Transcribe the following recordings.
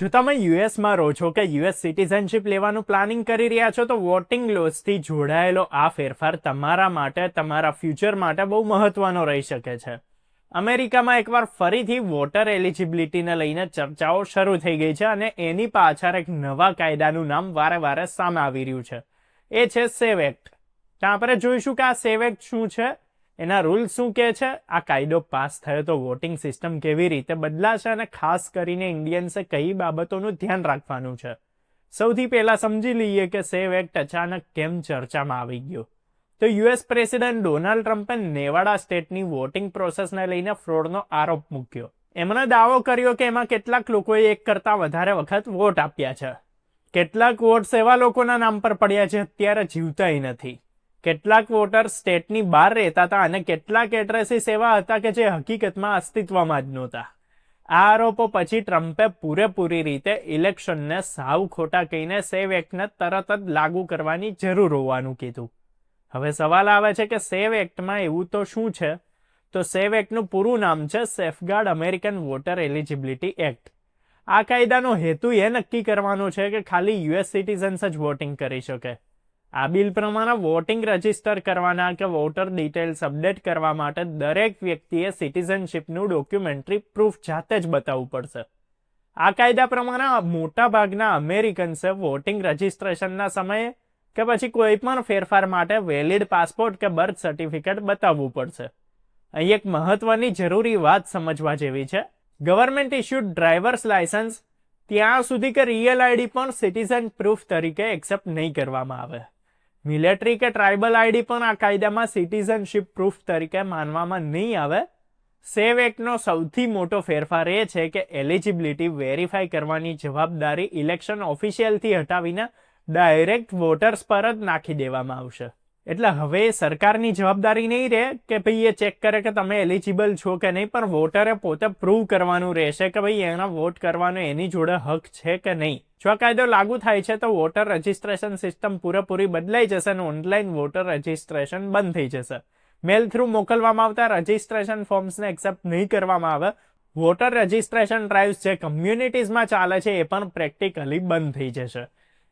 જો તમે યુએસમાં રહો છો કે યુએસ સિટીઝનશીપ લેવાનું પ્લાનિંગ કરી રહ્યા છો, તો વોટિંગ લોસથી જોડાયેલો આ ફેરફાર તમારા માટે, તમારા ફ્યુચર માટે બહુ મહત્વનો રહી શકે છે. અમેરિકામાં એકવાર ફરીથી વોટર એલિજિબિલિટીને લઈને ચર્ચાઓ શરૂ થઈ ગઈ છે અને એની પાછળ એક નવા કાયદાનું નામ વારે વારે સામે આવી રહ્યું છે. એ છે સેવ એક્ટ. ત્યાં આપણે જોઈશું કે આ સેવ એક્ટ શું છે? એના રૂલ શું કહે છે? આ કાયદો પાસ થયો તો વોટિંગ સિસ્ટમ કેવી રીતે બદલાશે અને ખાસ કરીને ઇન્ડિયન્સે કઈ બાબતોનું ધ્યાન રાખવાનું છે? સૌથી પહેલા સમજી લઈએ કે સેવ એક્ટ અચાનક કેમ ચર્ચામાં આવી ગયો? તો યુએસ પ્રેસિડેન્ટ ડોનાલ્ડ ટ્રમ્પે નેવાડા સ્ટેટની વોટિંગ પ્રોસેસને લઈને ફ્રોડનો આરોપ મૂક્યો. એમણે દાવો કર્યો કે એમાં કેટલાક લોકોએ એક કરતાં વધારે વખત વોટ આપ્યા છે. કેટલાક વોટ્સ એવા લોકોના નામ પર પડ્યા છે અત્યારે જીવતાય નથી. કેટલાક વોટર સ્ટેટની બહાર રહેતા હતા અને કેટલાક એડ્રેસીસ એવા હતા કે જે હકીકતમાં અસ્તિત્વમાં જ નહોતા. આ આરોપો પછી ટ્રમ્પે પૂરેપૂરી રીતે ઇલેક્શનને સાવ ખોટા કહીને સેવ એક્ટને તરત જ લાગુ કરવાની જરૂર હોવાનું કીધું. હવે સવાલ આવે છે કે સેવ એક્ટમાં એવું તો શું છે? તો સેવ એક્ટનું પૂરું નામ છે safeguard American voter eligibility act. આ કાયદાનો હેતુ એ નક્કી કરવાનો છે કે ખાલી યુએસ સિટીઝન્સ જ વોટિંગ કરી શકે. આ બિલ પ્રમાણે વોટિંગ રજિસ્ટર કરવાના કે વોટર ડિટેલ્સ અપડેટ કરવા માટે દરેક વ્યક્તિએ સિટીઝનશીપનું ડોક્યુમેન્ટરી પ્રૂફ જાતે જ બતાવવું પડશે. આ કાયદા પ્રમાણે મોટા ભાગના અમેરિકન્સે વોટિંગ રજિસ્ટ્રેશનના સમયે કે પછી કોઈ પણ ફેરફાર માટે વેલિડ પાસપોર્ટ કે બર્થ સર્ટિફિકેટ બતાવવું પડશે. અહીં એક મહત્વની જરૂરી વાત સમજવા જેવી છે. ગવર્મેન્ટ ઇસ્યુડ ડ્રાઈવર્સ લાયસન્સ ત્યાં સુધી કે રિયલ આઈડી પણ સિટીઝન પ્રૂફ તરીકે એક્સેપ્ટ નહીં કરવામાં આવે. મિલિટરી કે ટ્રાઇબલ આઈડી પણ આ કાયદામાં સિટીઝનશીપ પ્રૂફ તરીકે માનવામાં નહીં આવે. સેવ એક્ટનો સૌથી મોટો ફેરફાર એ છે કે એલિજિબિલિટી વેરીફાઈ કરવાની જવાબદારી ઇલેક્શન ઓફિશિયલથી હટાવીને ડાયરેક્ટ વોટર્સ પર જ નાખી દેવામાં આવશે. એટલે હવે સરકારની જવાબદારી નહીં રહે કે ભાઈ એ ચેક કરે કે તમે એલિજિબલ છો કે નહીં, પણ વોટરે પોતે પ્રૂવ કરવાનું રહેશે કે ભાઈ એના વોટ કરવાનો એની જોડે હક છે કે નહીં. જો આ કાયદો લાગુ થાય છે તો વોટર રજિસ્ટ્રેશન સિસ્ટમ પૂરેપૂરી બદલાઈ જશે અને ઓનલાઈન વોટર રજિસ્ટ્રેશન બંધ થઈ જશે. મેલ થ્રુ મોકલવામાં આવતા રજિસ્ટ્રેશન ફોર્મ્સને એક્સેપ્ટ નહીં કરવામાં આવે. વોટર રજિસ્ટ્રેશન ડ્રાઈવ્સ જે કમ્યુનિટીઝમાં ચાલે છે એ પણ પ્રેક્ટિકલી બંધ થઈ જશે.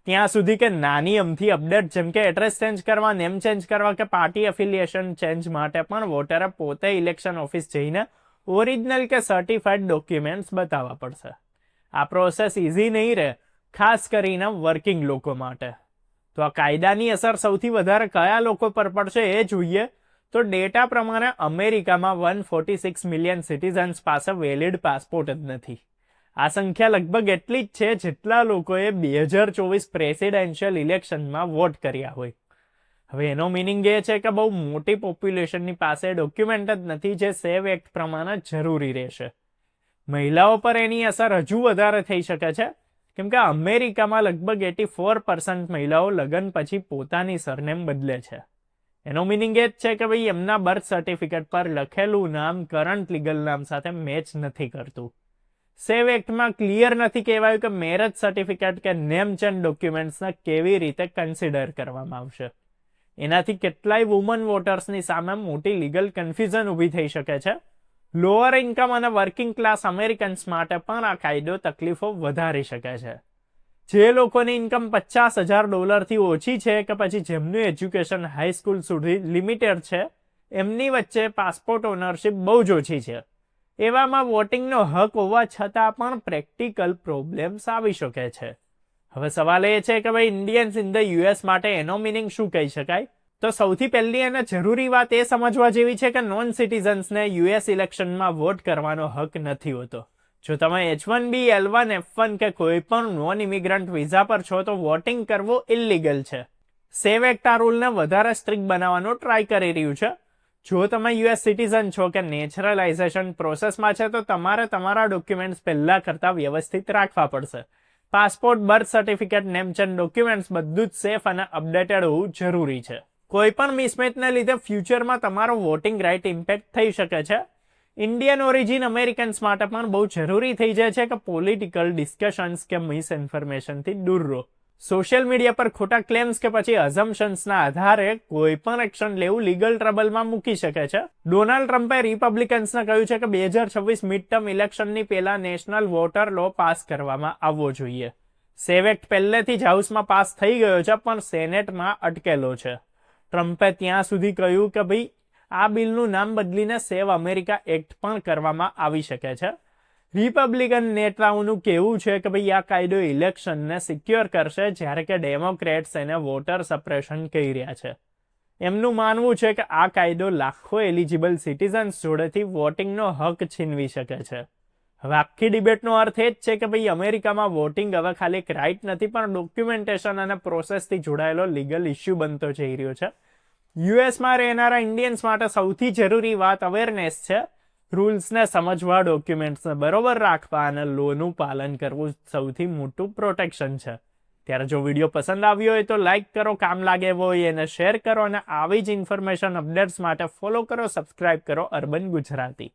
ત્યાં સુધી કે નાની અમથી અપડેટ જેમ કે એડ્રેસ ચેન્જ કરવા નેમ ચેન્જ કરવા કે પાર્ટી એફિલિએશન ચેન્જ માટે પણ વોટરે પોતે ઇલેક્શન ઓફિસ જઈને ઓરિજિનલ કે સર્ટિફાઈડ ડોક્યુમેન્ટ્સ બતાવવા પડશે. આ પ્રોસેસ ઇઝી નહીં રહે, ખાસ કરીને વર્કિંગ લોકો માટે. તો આ કાયદાની અસર સૌથી વધારે કયા લોકો પર પડશે એ જોઈએ. તો ડેટા પ્રમાણે અમેરિકામાં one forty six million citizens પાસે વેલિડ પાસપોર્ટ જ નથી. આ સંખ્યા લગભગ એટલી જ છે જેટલા લોકોએ બે હજાર ચોવીસ પ્રેસિડેન્શિયલ ઇલેક્શનમાં વોટ કર્યા હોય. હવે એનો મિનિંગ એ છે કે બહુ મોટી પોપ્યુલેશનની પાસે ડોક્યુમેન્ટ જ નથી જે સેવ એક્ટ પ્રમાણે જરૂરી રહેશે. મહિલાઓ પર એની અસર હજુ વધારે થઈ શકે છે. કેમ કે અમેરિકામાં લગભગ એટી ફોર પર્સન્ટ મહિલાઓ લગ્ન પછી પોતાની સરનેમ બદલે છે. એનો મિનિંગ એ જ છે કે ભાઈ એમના બર્થ સર્ટિફિકેટ પર લખેલું નામ, કરંટ, લીગલ નામ સાથે મેચ નથી કરતું. સેવ એક્ટમાં ક્લિયર નથી કહેવાયું કે મેરેજ સર્ટિફિકેટ કે નેમ ડોક્યુમેન્ટ્સને કેવી રીતે કન્સિડર કરવામાં આવશે. એનાથી કેટલાય વુમન વોટર્સની સામે મોટી લીગલ કન્ફ્યુઝન ઊભી થઈ શકે છે. લોઅર ઇન્કમ અને વર્કિંગ ક્લાસ અમેરિકન્સ માટે પણ આ કાયદો તકલીફો વધારી શકે છે. જે લોકોની ઇન્કમ પચાસ હજાર ડોલરથી ઓછી છે કે પછી જેમનું એજ્યુકેશન હાઈસ્કૂલ સુધી લિમિટેડ છે, એમની વચ્ચે પાસપોર્ટ ઓનરશિપ બહુ જ ઓછી છે. એવામાં વોટિંગનો હક હોવા છતાં પણ પ્રેક્ટિકલ પ્રોબ્લેમ્સ આવી શકે છે. હવે સવાલ એ છે કે ભાઈ ઇન્ડિયન્સ ઇન ધ યુએસ માટે એનો મિનિંગ શું કહી શકાય? તો સૌથી પહેલી અને જરૂરી વાત એ સમજવા જેવી છે કે નોન સિટીઝન્સને યુએસ ઇલેક્શનમાં વોટ કરવાનો હક નથી હોતો. જો તમે H one B, L one, F one કે કોઈ પણ નોન ઇમિગ્રન્ટ વિઝા પર છો તો વોટિંગ કરવું ઇલીગલ છે. સેવ એક્ટ રૂલને વધારે સ્ટ્રિક્ટ બનાવવાનો ટ્રાય કરી રહ્યું છે. જો તમે યુએસ સિટીઝન છો કે નેચરલાઇઝેશન પ્રોસેસમાં છે, તો તમારે તમારા ડોક્યુમેન્ટ્સ પહેલાં કરતાં વ્યવસ્થિત રાખવા પડશે. Passport birth certificate Nemchand documents બધું જ સેફ અને અપડેટેડ હોવું જરૂરી છે. કોઈ પણ મિસમેચને લીધે ફ્યુચરમાં તમારો વોટિંગ રાઇટ ઇમ્પેક્ટ થઈ શકે છે. ઇન્ડિયન ઓરિજિન અમેરિકન્સ માટે પણ બહુ જરૂરી થઈ જાય છે કે પોલિટિકલ ડિસ્કશન્સ કે મિસ ઇન્ફોર્મેશનથી દૂર રહો. સોશિયલ મીડિયા પર ખોટા ક્લેમ્સ કે પછી અઝમ્પશન્સના આધારે કોઈ પણ એક્શન લેવું લીગલ ટ્રબલમાં મૂકી શકે છે. ડોનાલ્ડ ટ્રમ્પે રિપબ્લિકન્સને કહ્યું છે કે બે હજાર છવ્વીસ મિડ ટર્મ ઇલેક્શનની પહેલા નેશનલ વોટર લો પાસ કરવામાં આવવો જોઈએ. સેવ એક્ટ પહેલેથી જ હાઉસમાં પાસ થઈ ગયો છે, પણ સેનેટમાં અટકેલો છે. ટ્રમ્પે ત્યાં સુધી કહ્યું કે ભાઈ, આ બિલનું નામ બદલીને સેવ અમેરિકા એક્ટ પણ કરવામાં આવી શકે છે. રિપબ્લિકન નેતાઓનું કહેવું છે કે ભાઈ, આ કાયદો ઇલેક્શનને સિક્યોર કરશે જ્યારે કે ડેમોક્રેટ્સ એને વોટર સપ્રેશન કહી રહ્યા છે. એમનું માનવું છે કે આ કાયદો લાખો એલિજિબલ સિટીઝન્સ જોડેથી વોટિંગનો હક છીનવી શકે છે. હવે આખી ડિબેટનો અર્થ એ જ છે કે ભાઈ, અમેરિકામાં વોટિંગ હવે ખાલી એક રાઇટ નથી, પણ ડોક્યુમેન્ટેશન અને પ્રોસેસથી જોડાયેલો લીગલ ઇસ્યુ બનતો જઈ રહ્યો છે. યુએસમાં રહેનારા ઇન્ડિયન્સ માટે સૌથી જરૂરી વાત અવેરનેસ છે. રૂલ્સને સમજવા ડોક્યુમેન્ટ્સને બરોબર રાખવા અને લોનું પાલન કરવું સૌથી મોટું પ્રોટેક્શન છે. ત્યારે જો વીડિયો પસંદ આવ્યો હોય તો લાઇક કરો, કામ લાગે એવો હોય એને શેર કરો અને આવી જ ઇન્ફોર્મેશન અપડેટ્સ માટે ફોલો કરો, સબસ્ક્રાઇબ કરો અર્બન ગુજરાતી.